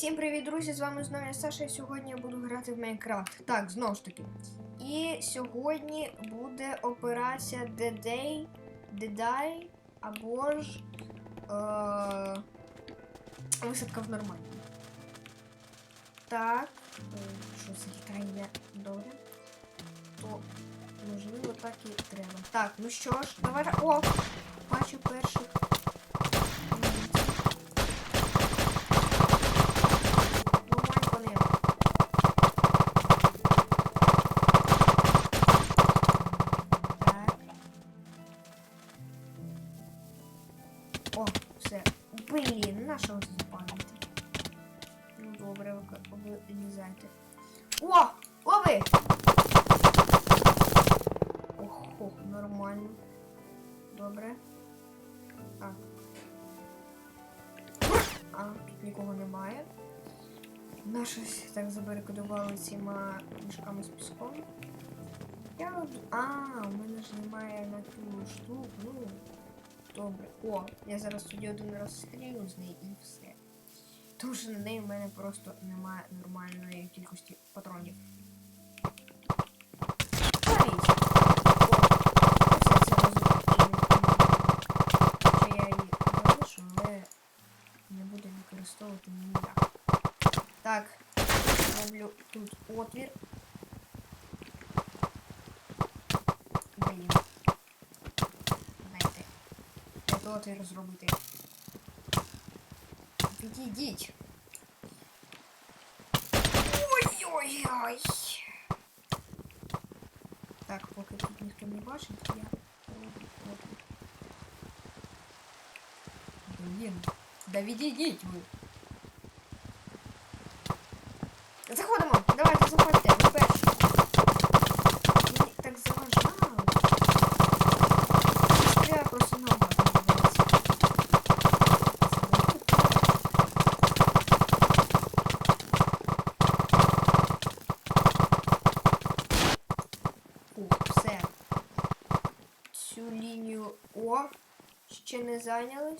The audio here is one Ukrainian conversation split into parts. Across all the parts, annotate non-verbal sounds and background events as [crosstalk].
Всім привіт, друзі! З вами знову я Саша, і сьогодні я буду грати в Майнкрафт. Так, знову ж таки. І сьогодні буде операція The Day, The Die, або ж е- висадка в нормальному. Так, що країна добре. То можливо так і треба. Так, ну що ж, давай. О! Бачу перших. Цими мішками з піском. Я. А, у мене ж немає на ту штуку. Ну, добре. О, я зараз тоді один раз стрілю з неї і все. Тому що на неї в мене просто немає нормальної кількості патронів. Так, роблю тут отвір. Блін. Дайте. Дайте отвір зробити. Відійдіть. Ой-ой-ой. Так, поки тут ніхто не бачить, я роблю отвір. Блін. Да відійдіть ви.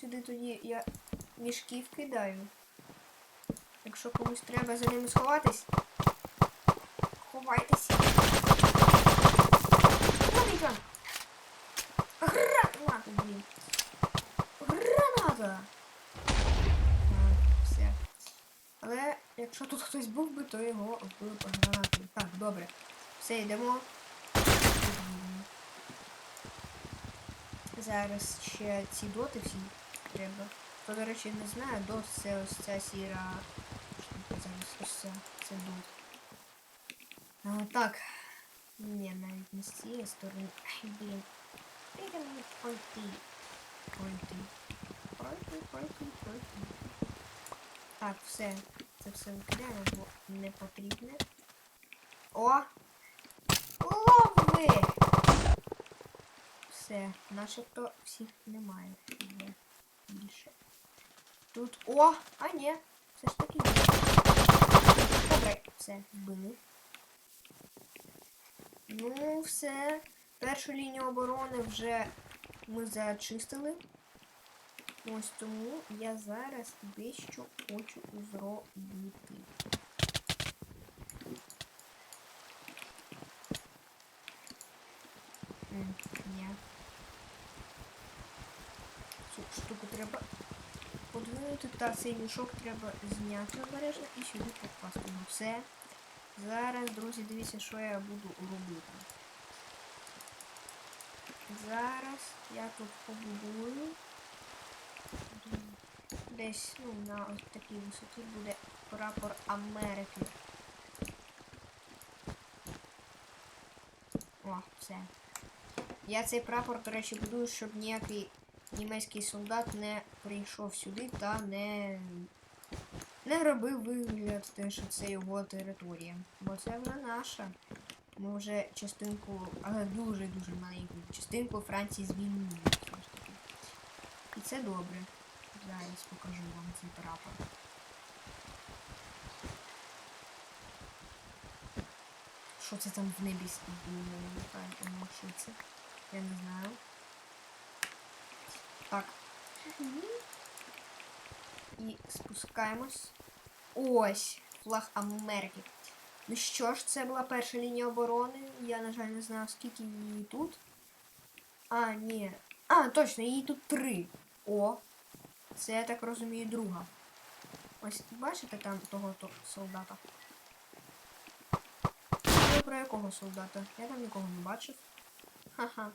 Сюди тоді я мішки вкидаю. Якщо комусь треба за ними сховатись, ховайтеся. Ладно. Граната, блін. Граната. Все. Але якщо тут хтось був би, то його вбили по гранату. Так, добре. Все, йдемо. Зараз ще ці доти всі треба. Хто, до речі, не знає, дот це ось ця сіра. штука зараз ось ця. Це дот. А, так. Ні, навіть не з цієї сторони. Блін. Мені пройти. Пройти. Пройти, пройти. Так, все. Це все викидаємо, бо не потрібне. О! Лови! Все, начебто всіх немає. Більше. Тут. О! А ні! Все ж таки є. Добре, все, вбили. Ну, все. Першу лінію оборони вже ми зачистили. Ось тому я зараз дещо хочу зробити. М, Ні. Цю штуку треба подвинути, та цей мішок треба зняти обережно і сюди покласти. Ну все. Зараз, друзі, дивіться, що я буду робити. Зараз я тут побудую. Десь ну, на ось такій висоті буде прапор Америки. О, все. Я цей прапор, до речі, будую, щоб ніякий німецький солдат не прийшов сюди та не, не робив вигляд, що це його територія. Бо це вже наша. Ми вже частинку, але дуже-дуже маленьку частинку Франції звільнили. І це добре. Зараз покажу вам цей прапор. Що це там в небі? Я не знаю. Так. І спускаємось. ось флаг Америки. Ну що ж, це була перша лінія оборони. Я, на жаль, не знаю, скільки її тут. А, ні. А, точно, її тут три. О. Це, я так розумію, друга. Ось бачите там того то солдата? Про якого солдата? Я там нікого не бачив. Ха-ха.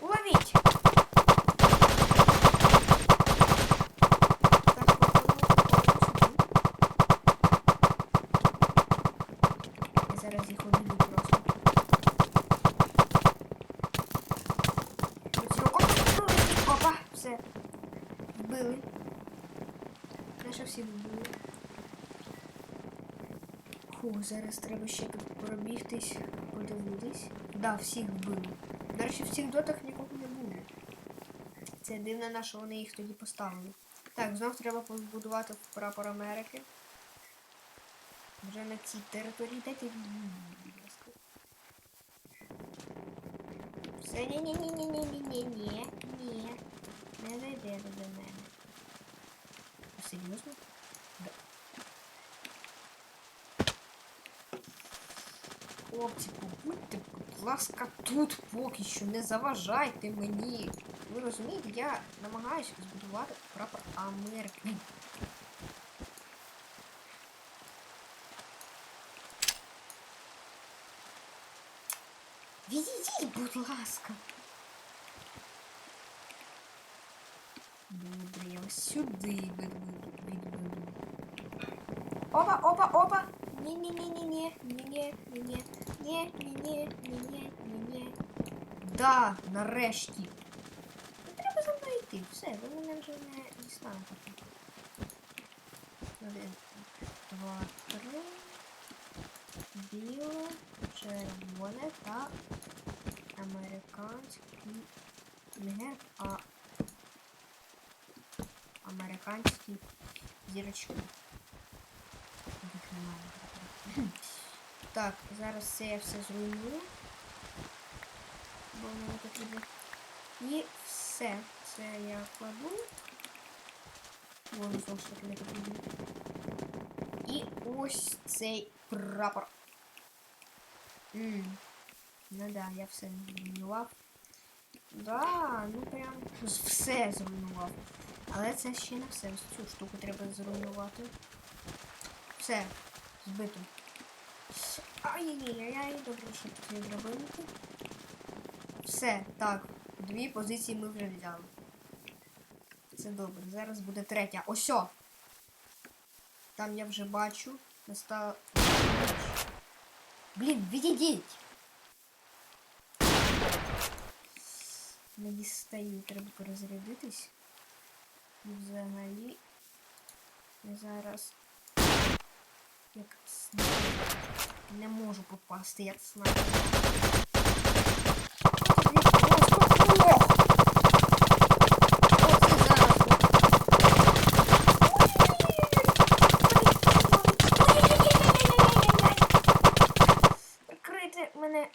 Ловить! Я зараз їх обійду просто. Опа, все. Вбили. Наші всі вбили. Фу, зараз треба ще пробігтись, подивитись. Да, всіх вбили. До речі, в цих дотах нікого не буде. Це дивно, на що вони їх тоді поставили. Так, знов треба побудувати прапор Америки. Вже на цій території дайте. Все, ні ні ні ні ні ні ні ні ні Не зайде до мене. Серйозно? Хлопці, побудьте, будь ласка, тут поки що не заважайте мені. Ви розумієте, я намагаюся збудувати прапор Америки. Відійдіть, будь ласка. Добре, я ось сюди відведу. відведу. Опа, опа, опа! Ні-ні-ні-ні-ні, Ні-ні, ні-ні, ні-ні-ні, ні-ні, ні-ні. Да, нарешті. Не треба за мною йти, все, ви мене вже не дістанете. Один, два, три. Біле, червоне та американський герб, а американські зірочки. Так, зараз це я все зруйную. Бо не потрібно. І все. Це я кладу. Вон знову не потрібно. І ось цей прапор. Ммм. Ну да, я все зруйнував. Да, ну прям все зруйнував. Але це ще не все. Ось цю штуку треба зруйнувати. Все, збито. Ай-яй-яй-яй, добре, що тут є драбинки. Все, так. Дві позиції ми вже взяли. Це добре. Зараз буде третя. Осьо! Там я вже бачу. Настав. Блін, відійдіть! Не дістаю, треба перезарядитись. Взагалі зараз як снайпер не можу попасти як снайпер. Ох! Оце зараз. Прикрити мене.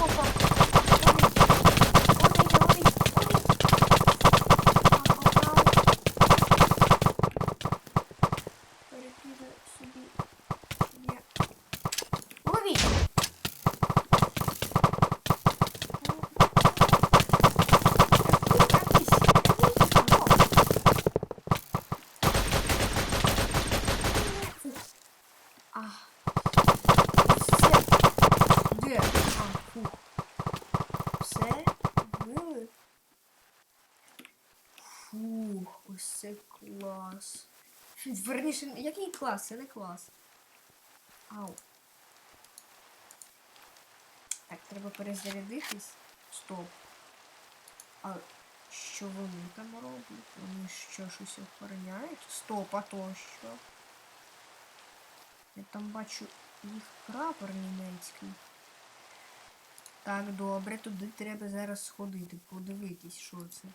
Опа. Перекидаю собі. Я. Ловіть! А. Все. Де? А, фух. Все вбили. Фух, ось це клас. Верніше, який клас? Це не клас. Ау. Так, треба перезарядитись. Стоп. А що вони там роблять? Вони що щось охороняють? Стоп, а то що? Я там бачу їх прапор німецький. Так, добре, туди треба зараз сходити, подивитись, що це.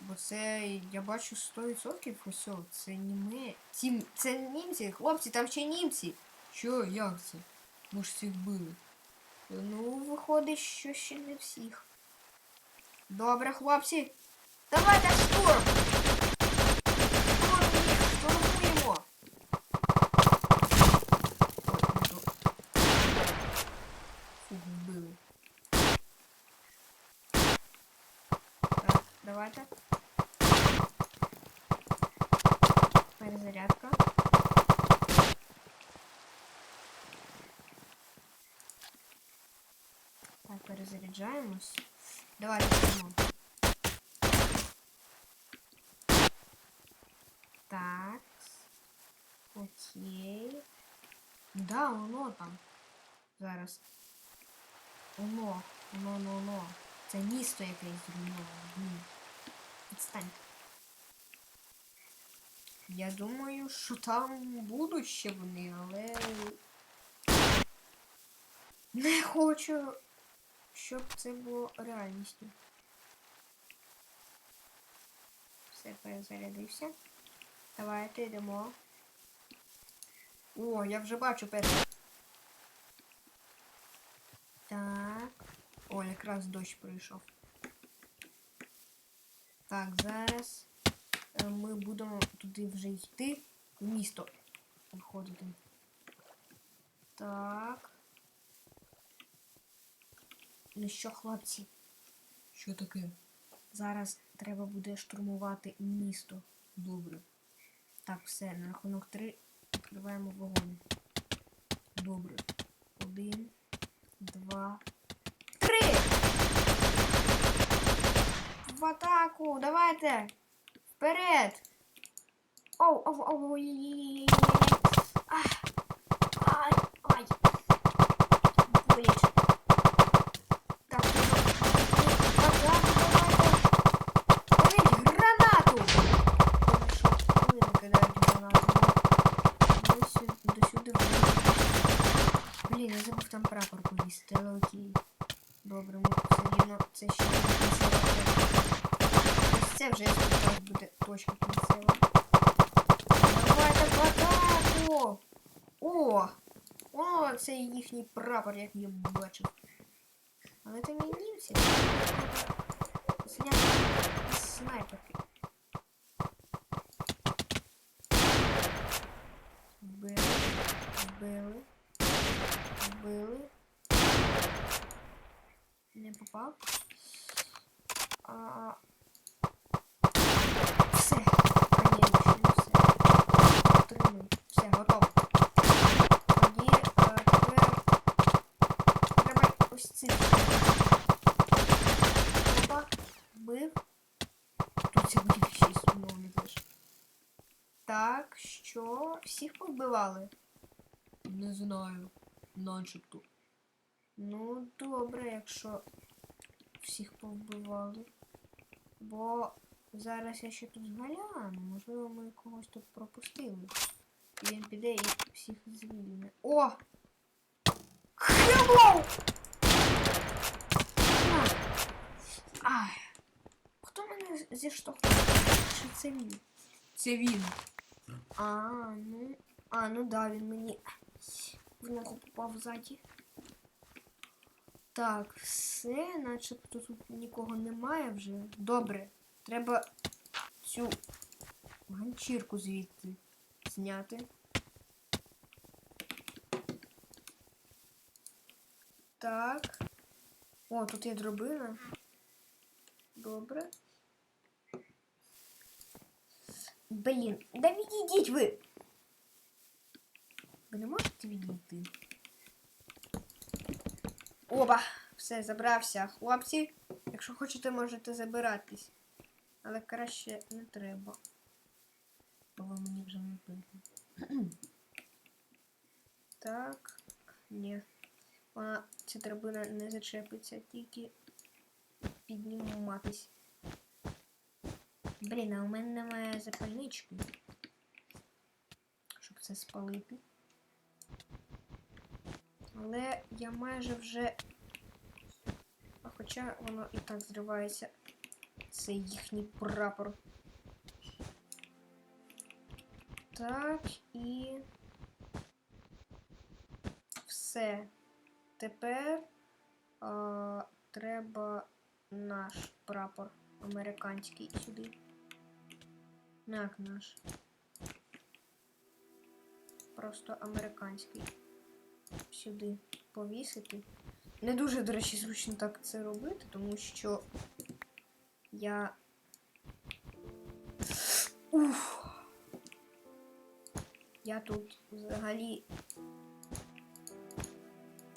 Бо це, я бачу 100% ось, о, це німе. Ці, це німці, хлопці, там ще німці. Що, як це? Ми ж всіх били. Ну, виходить, що ще не всіх. Добре, хлопці. Давайте! Штурм давайте. Перезарядка. Так, перезаряджаємось. Давайте йдемо. Так. Окей. Да, воно там. Зараз. Воно, воно, воно. Це місто якесь зруйноване. Відстань. Я думаю, що там будуть ще вони, але. Не хочу, щоб це було реальністю. Все, перезарядився. Давайте йдемо. О, я вже бачу перший. Так. О, якраз дощ прийшов. Так, зараз е, ми будемо туди вже йти. В місто виходити. Так. Ну що, хлопці? Що таке? Зараз треба буде штурмувати місто. Добре. Так, все, на рахунок три відкриваємо вогонь. Добре. Один, два, три! В атаку! Давайте! Вперед! Оу, оу, оу, ой, ой, ой, Ах! Ай, ай! Боляче. Так, в атаку, давайте! Ловіть гранату! Хорошо, коли не кидають гранату? До сюди, до сюди Блін, я забув там прапор повісити, але окей. Добре, ми все рівно це ще не кінцева. Ось це вже я сподіваюся буде точка кінцева. Давайте в атаку! О! О, це їхній прапор, як я бачив. Але це не німці. Зняти снайперки. Вбили. Вбили. Вбили. Не попав. А... Так, що? Всіх повбивали? Не знаю. Начебто. Ну, добре, якщо всіх повбивали. Бо зараз я ще тут згаляну. Можливо, ми когось тут пропустили. І він піде і всіх звільне. О! Хлебов! Ай! Хто мене зіштовхнув? Чи це він? Це він. А, ну. А, ну да, він мені в ногу попав ззаді. Так, все, начебто тут нікого немає вже. Добре. Треба цю ганчірку звідти зняти. Так. О, тут є дробина. Добре. Блін, да відійдіть ви! Ви не можете відійти? Оба! Все, забрався. Хлопці, якщо хочете, можете забиратись. Але краще не треба. Бо ви мені вже не пити. [clears throat] Так. Ні. Вона ця драбина не зачепиться, тільки підніматись. Блін, а у мене немає запальнички. Щоб це спалити. Але я майже вже. А хоча воно і так зривається. Це їхній прапор. Так, і. Все. Тепер а, треба наш прапор американський сюди. Як наш. Просто американський. Сюди повісити. Не дуже, до речі, зручно так це робити, тому що я. Уф. Я тут взагалі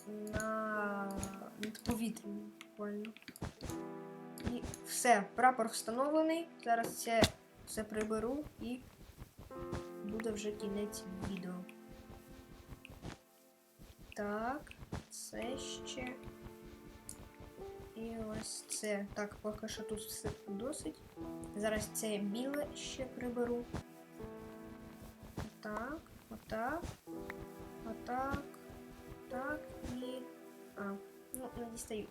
на над буквально. І все, прапор встановлений. Зараз це все приберу і буде вже кінець відео. Так, це ще. І ось це. Так, поки що тут все досить. Зараз це біле ще приберу. Отак, отак, отак, так і. А, ну, не дістаю.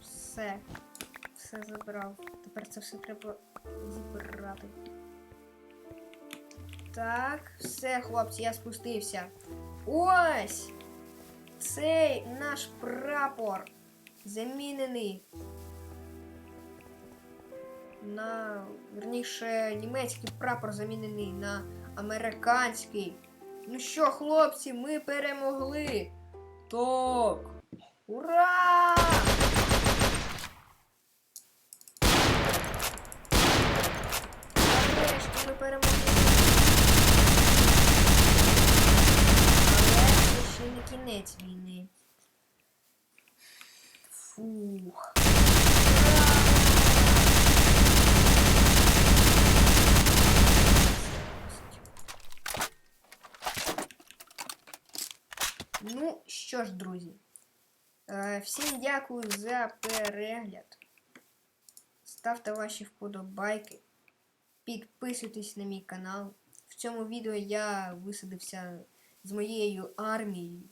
Все. Все забрав. Тепер це все треба зібрати. Так, все, хлопці, я спустився. Ось! Цей наш прапор замінений на верніше німецький прапор замінений на американський. Ну що, хлопці, ми перемогли. Так. Ура! Нарешті ми перемогли. Але це ще не кінець війни. Фух. Ну що ж, друзі, е, всім дякую за перегляд. Ставте ваші вподобайки. Підписуйтесь на мій канал. В цьому відео я висадився з моєю армією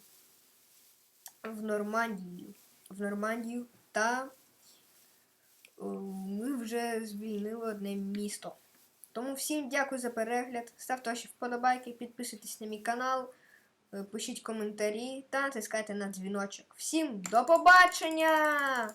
в Нормандію. В Нормандію та е, ми вже звільнили одне місто. Тому всім дякую за перегляд. Ставте ваші вподобайки, підписуйтесь на мій канал, е, пишіть коментарі та натискайте на дзвіночок. Всім до побачення!